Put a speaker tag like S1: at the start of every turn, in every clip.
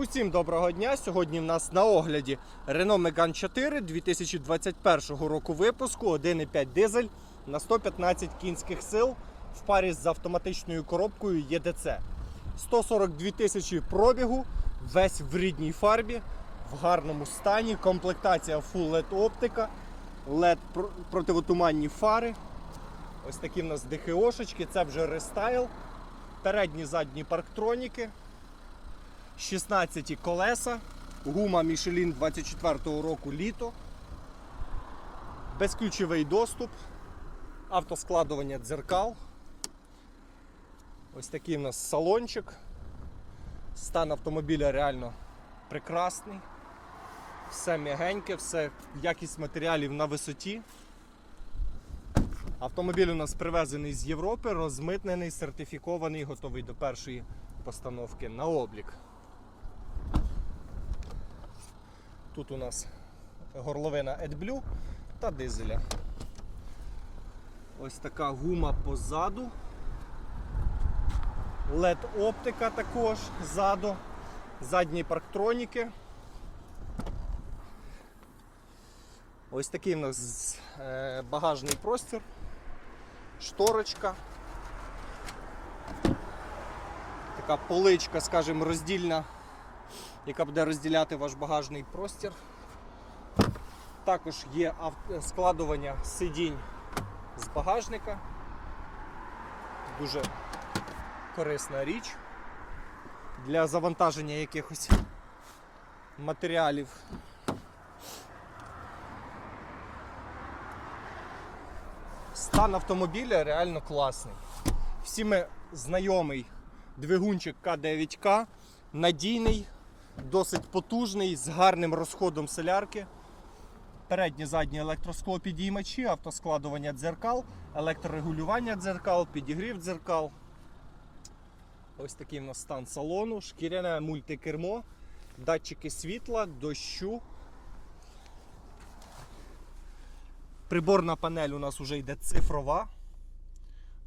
S1: Усім доброго дня! Сьогодні в нас на огляді Renault Megane 4 2021 року випуску 1,5 дизель на 115 кінських сил в парі з автоматичною коробкою EDC. 142 тисячі пробігу, весь в рідній фарбі, в гарному стані, комплектація Full LED оптика, LED противотуманні фари. Ось такі в нас ДХОшечки, це вже рестайл. Передні задні парктроніки. 16 колеса, гума Michelin 24 року літо, безключовий доступ, автоскладування дзеркал. Ось такий у нас салончик. Стан автомобіля реально прекрасний. Все м'ягеньке, все якість матеріалів на висоті. Автомобіль у нас привезений з Європи, розмитнений, сертифікований, готовий до першої постановки на облік. Тут у нас горловина AdBlue та дизеля. Ось така гума позаду. LED оптика також ззаду. Задні парктроніки. Ось такий у нас е, багажний простір, шторочка. Така поличка, скажімо, роздільна яка буде розділяти ваш багажний простір. Також є складування сидінь з багажника. Дуже корисна річ для завантаження якихось матеріалів. Стан автомобіля реально класний. Всіми знайомий двигунчик К9К, надійний, досить потужний, з гарним розходом солярки. Передні задні електроскло підіймачі, автоскладування дзеркал, електрорегулювання дзеркал, підігрів дзеркал. Ось такий в нас стан салону, шкіряне мультикермо, датчики світла, дощу. Приборна панель у нас вже йде цифрова.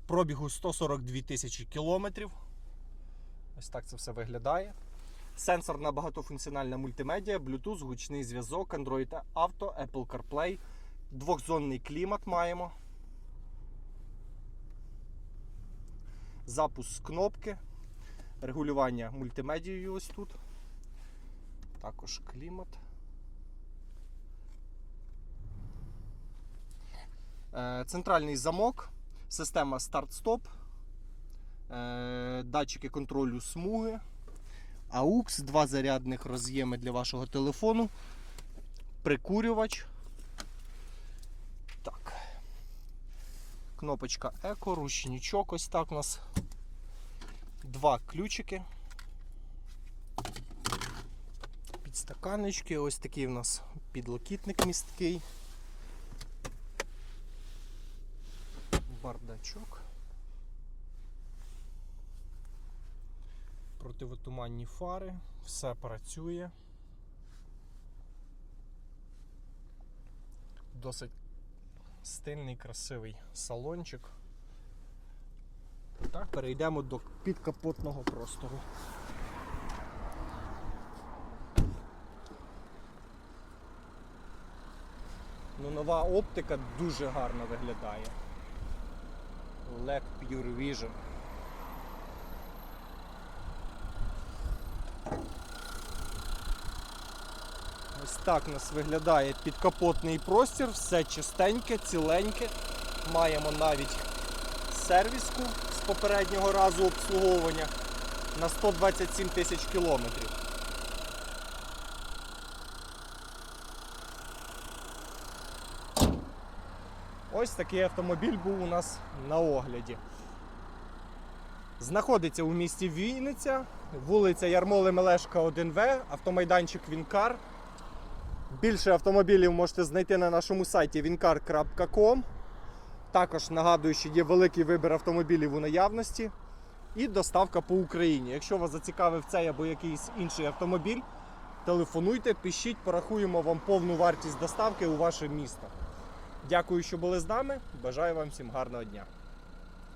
S1: Пробігу 142 тисячі кілометрів. Ось так це все виглядає. Сенсорна багатофункціональна мультимедіа, Bluetooth, гучний зв'язок, Android Auto, Apple CarPlay, двохзонний клімат маємо. Запуск кнопки, регулювання мультимедією ось тут. Також клімат. Е, Центральний замок, система старт-стоп, е, датчики контролю смуги. AUX, два зарядних роз'єми для вашого телефону, прикурювач. Так. Кнопочка Еко, ручничок, ось так у нас. Два ключики. Підстаканнички, ось такий у нас підлокітник місткий. Бардачок. Противотуманні фари, все працює. Досить стильний, красивий салончик. Так, перейдемо до підкапотного простору. Ну, нова оптика дуже гарно виглядає. LED Pure Vision. Ось так у нас виглядає підкапотний простір, все чистеньке, ціленьке. Маємо навіть сервіску з попереднього разу обслуговування на 127 тисяч кілометрів. Ось такий автомобіль був у нас на огляді. Знаходиться у місті Вінниця, вулиця Ярмоли Мелешка 1В, автомайданчик Вінкар. Більше автомобілів можете знайти на нашому сайті wincar.com. Також нагадую, що є великий вибір автомобілів у наявності і доставка по Україні. Якщо вас зацікавив цей або якийсь інший автомобіль, телефонуйте, пишіть, порахуємо вам повну вартість доставки у ваше місто. Дякую, що були з нами. Бажаю вам всім гарного дня.